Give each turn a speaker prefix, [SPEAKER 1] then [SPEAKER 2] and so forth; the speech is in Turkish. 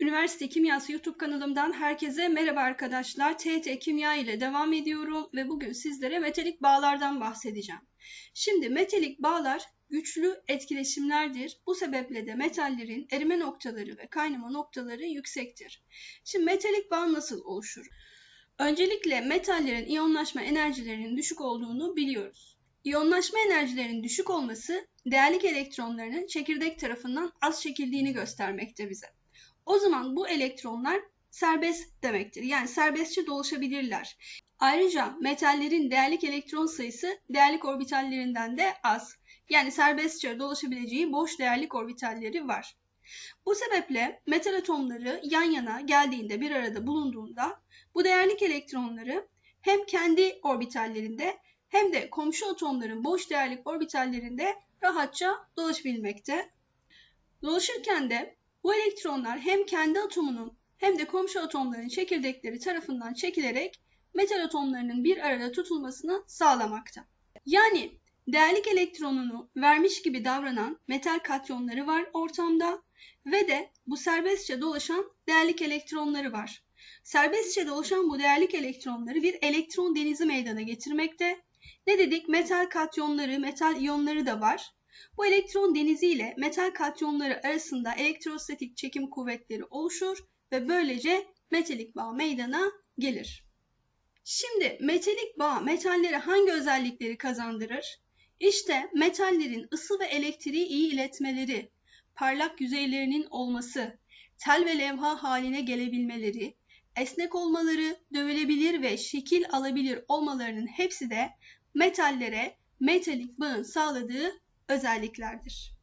[SPEAKER 1] Üniversite Kimyası YouTube kanalımdan herkese merhaba arkadaşlar. TT Kimya ile devam ediyorum ve bugün sizlere metalik bağlardan bahsedeceğim. Şimdi metalik bağlar güçlü etkileşimlerdir. Bu sebeple de metallerin erime noktaları ve kaynama noktaları yüksektir. Şimdi metalik bağ nasıl oluşur? Öncelikle metallerin iyonlaşma enerjilerinin düşük olduğunu biliyoruz. İyonlaşma enerjilerinin düşük olması değerlik elektronlarının çekirdek tarafından az çekildiğini göstermekte bize. O zaman bu elektronlar serbest demektir. Yani serbestçe dolaşabilirler. Ayrıca metallerin değerlik elektron sayısı değerlik orbitallerinden de az. Yani serbestçe dolaşabileceği boş değerlik orbitalleri var. Bu sebeple metal atomları yan yana geldiğinde bir arada bulunduğunda bu değerlik elektronları hem kendi orbitallerinde hem de komşu atomların boş değerlik orbitallerinde rahatça dolaşabilmekte. Dolaşırken de bu elektronlar hem kendi atomunun hem de komşu atomların çekirdekleri tarafından çekilerek metal atomlarının bir arada tutulmasını sağlamakta. Yani değerlik elektronunu vermiş gibi davranan metal katyonları var ortamda ve de bu serbestçe dolaşan değerlik elektronları var. Serbestçe dolaşan bu değerlik elektronları bir elektron denizi meydana getirmekte. Ne dedik? Metal katyonları, metal iyonları da var. Bu elektron denizi ile metal katyonları arasında elektrostatik çekim kuvvetleri oluşur ve böylece metalik bağ meydana gelir. Şimdi metalik bağ metallere hangi özellikleri kazandırır? İşte metallerin ısı ve elektriği iyi iletmeleri, parlak yüzeylerinin olması, tel ve levha haline gelebilmeleri, esnek olmaları, dövülebilir ve şekil alabilir olmalarının hepsi de metallere metalik bağın sağladığı özelliklerdir.